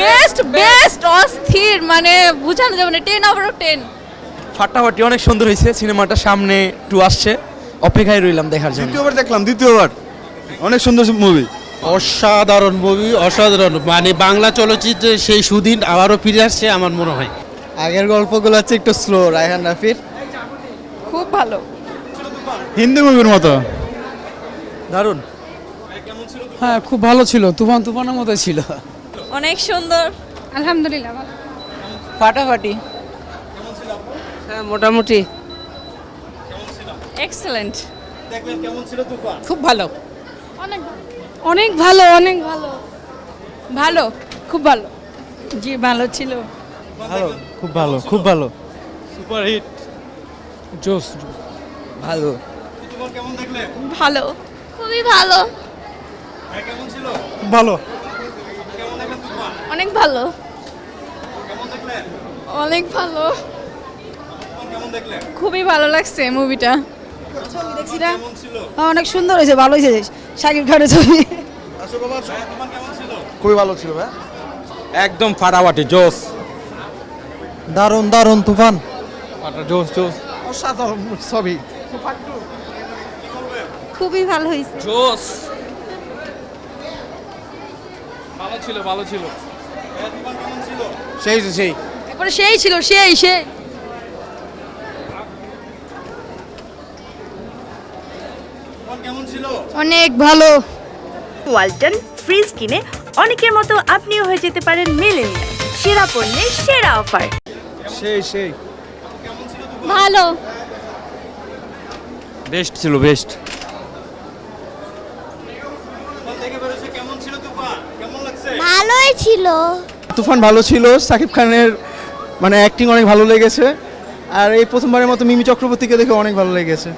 Best best অস্থির মানে বোঝানো যাবে না টেন ওভার টেন ফাটাফাটি অনেক সুন্দর হয়েছে সিনেমাটা সামনে টু আসছে অপেক্ষায় রইলাম দেখার জন্য। দ্বিতীয়বার দেখলাম দ্বিতীয়বার। অনেক সুন্দর মুভি অসাধারণ মুভি অসাধারণ। মানে বাংলা চলচ্চিত্রে সেই সুদিন আবারও ফিরে আসছে আমার মনে হয়। আগের গল্পগুলো হচ্ছে একটু স্লো রায়হান রাফির। খুব ভালো। হিন্দি মুভির মতো। দারুণ। হ্যাঁ খুব ভালো ছিল তুফান তুফানের মতো ছিল। অনেক সুন্দর। আলহামদুলিল্লাহ ভালো। ফাটাফাটি। হ্যাঁ মোটামুটি। এক্সেলেন্ট খুব ভালো। অনেক অনেক ভালো অনেক ভালো। ভালো খুব ভালো। জি ভালো ছিল। ভালো খুব ভালো খুব ভালো। জোস ভালো। ভালো। খুবই ভালো। ভালো। অনেক ভালো। অনেক ভালো। খুবই ভালো লাগছে মুভিটা দেখছি না? অনেক সুন্দর হয়েছে ভালো হয়েছে। শাকিব খানের ছবি। খুবই ভালো ছিল ভাই। একদম ফাটাফাটি জোস। দারুণ দারুণ তুফান। জোস জোস। অসাধারণ ছবি। খুবই ভালো হয়েছে। জোস। ভালো ছিল ভালো ছিল। সেই সেই। একবারে সেই ছিল সেই সেই অনেক ভালো। ওয়ালটন ফ্রিজ কিনে অনেকের মতো আপনিও হয়ে যেতে পারেন মেলেনিয়া সেরা পণ্যের সেরা অফার। সেই সেই। ভালো। বেস্ট ছিল বেস্ট। ভালোই ছিল। তুফান ভালো ছিল, সাকিব খানের মানে অ্যাক্টিং অনেক ভালো লেগেছে, আর এই প্রথমবারের মতো মিমি চক্রবর্তীকে দেখে অনেক ভালো লেগেছে।